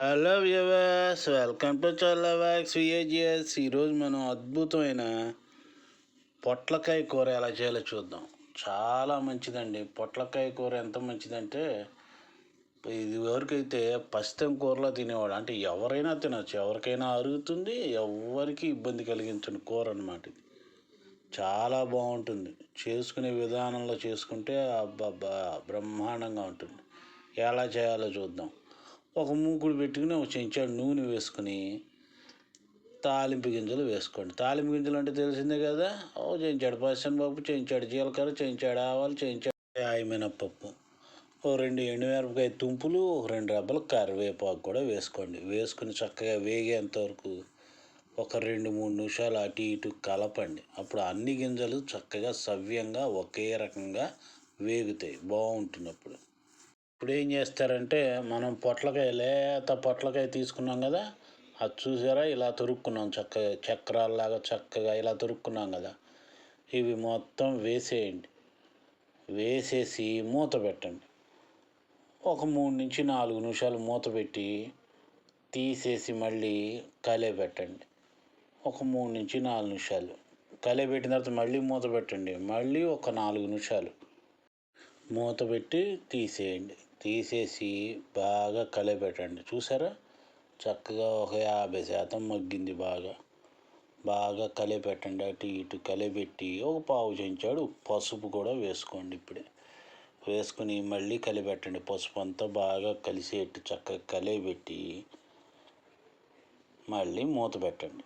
Hello viewers welcome to చల్లవాక్స్ విఏజిఎస్ ఈరోజు మనం అద్భుతమైన పొట్లకాయ కూర ఎలా చేయాలో చూద్దాం. చాలా మంచిదండి. పొట్లకాయ కూర ఎంత మంచిదంటే ఇది వరకైతే పసితం కూరలో తినేవాడు అంటే ఎవరైనా తినచ్చు. ఎవరికైనా అరుగుతుంది ఎవరికి ఇబ్బంది కలిగించండి కూర అనమాట ఇది. చాలా బాగుంటుంది. చేసుకునే విధానంలో చేసుకుంటే అబ్బబ్బా బ్రహ్మాండంగా ఉంటుంది. ఎలా చేయాలో చూద్దాం. ఒక మూకుడు పెట్టుకుని ఒక చెంచాడు నూనె వేసుకుని తాలింపు గింజలు వేసుకోండి. తాలింపు గింజలు అంటే తెలిసిందే కదా? ఓ చెంచాడు పచ్చనిపప్పు చెంచాడు జీలకర్ర చెంచాడు ఆవాలు చెంచాడు ఆయమినపప్పు ఓ రెండు ఎండుమిరపకాయ తుంపులు ఒక రెండు రబ్బలు కరివేపాకు కూడా వేసుకోండి. వేసుకుని చక్కగా వేగేంత వరకు ఒక రెండు మూడు నిమిషాలు అటు ఇటు కలపండి. అప్పుడు అన్ని గింజలు చక్కగా సవ్యంగా ఒకే రకంగా వేగుతాయి. బాగుంటున్నప్పుడు. ఇప్పుడు ఏం చేస్తారంటే మనం పొట్లకాయ లేత పొట్లకాయ తీసుకున్నాం కదా అది చూసారా? ఇలా తొరుక్కున్నాం చక్కగా చక్రాల్లాగా చక్కగా ఇలా తొరుక్కున్నాం కదా. ఇవి మొత్తం వేసేయండి. వేసేసి మూత పెట్టండి. ఒక మూడు నుంచి నాలుగు నిమిషాలు మూత పెట్టి తీసేసి మళ్ళీ కలే పెట్టండి. ఒక మూడు నుంచి నాలుగు నిమిషాలు. కలే పెట్టిన తర్వాత మళ్ళీ మూత పెట్టండి. మళ్ళీ ఒక నాలుగు నిమిషాలు. మూత పెట్టి తీసేయండి. తీసేసి బాగా కలయపెట్టండి. చూసారా? చక్కగా ఒక యాభై శాతం మగ్గింది బాగా. బాగా కలిపెట్టండి అటు ఇటు కలిపెట్టి ఒక పావు చెంచాడు పసుపు కూడా వేసుకోండి ఇప్పుడే. వేసుకుని మళ్ళీ కలిపెట్టండి పసుపు అంతా బాగా కలిసేట్టు చక్కగా కలిపెట్టి మళ్ళీ మూత పెట్టండి.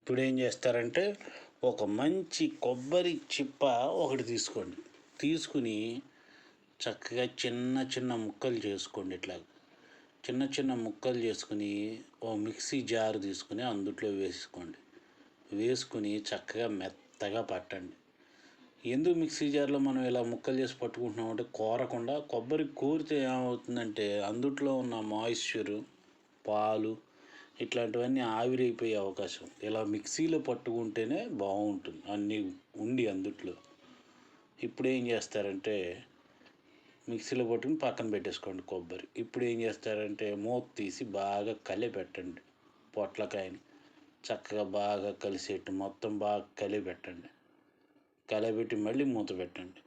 ఇప్పుడు ఏం చేస్తారంటే ఒక మంచి కొబ్బరి చిప్ప ఒకటి తీసుకోండి. తీసుకుని చక్కగా చిన్న చిన్న ముక్కలు చేసుకోండి ఇట్లా. చిన్న చిన్న ముక్కలు చేసుకుని ఓ మిక్సీ జార్ తీసుకుని అందుట్లో వేసుకోండి. వేసుకుని చక్కగా మెత్తగా పట్టండి. ఎందుకు మిక్సీ జార్లో మనం ఇలా ముక్కలు చేసి పట్టుకుంటున్నామంటే కోరకుండా కొబ్బరి కోరితే ఏమవుతుందంటే అందుట్లో ఉన్న మాయిశ్చరు పాలు ఇట్లాంటివన్నీ ఆవిరైపోయే అవకాశం. ఇలా మిక్సీలో పట్టుకుంటేనే బాగుంటుంది. అన్నీ ఉండి అందుట్లో. ఇప్పుడు ఏం చేస్తారంటే మిక్సీలో పట్టుకుని పక్కన పెట్టేసుకోండి కొబ్బరి. ఇప్పుడు ఏం చేస్తారంటే మూత తీసి బాగా కలిపెట్టండి పొట్లకాయని. చక్కగా బాగా కలిసేట్టు మొత్తం బాగా కలిపెట్టండి కలిపెట్టి మళ్ళీ మూత పెట్టండి.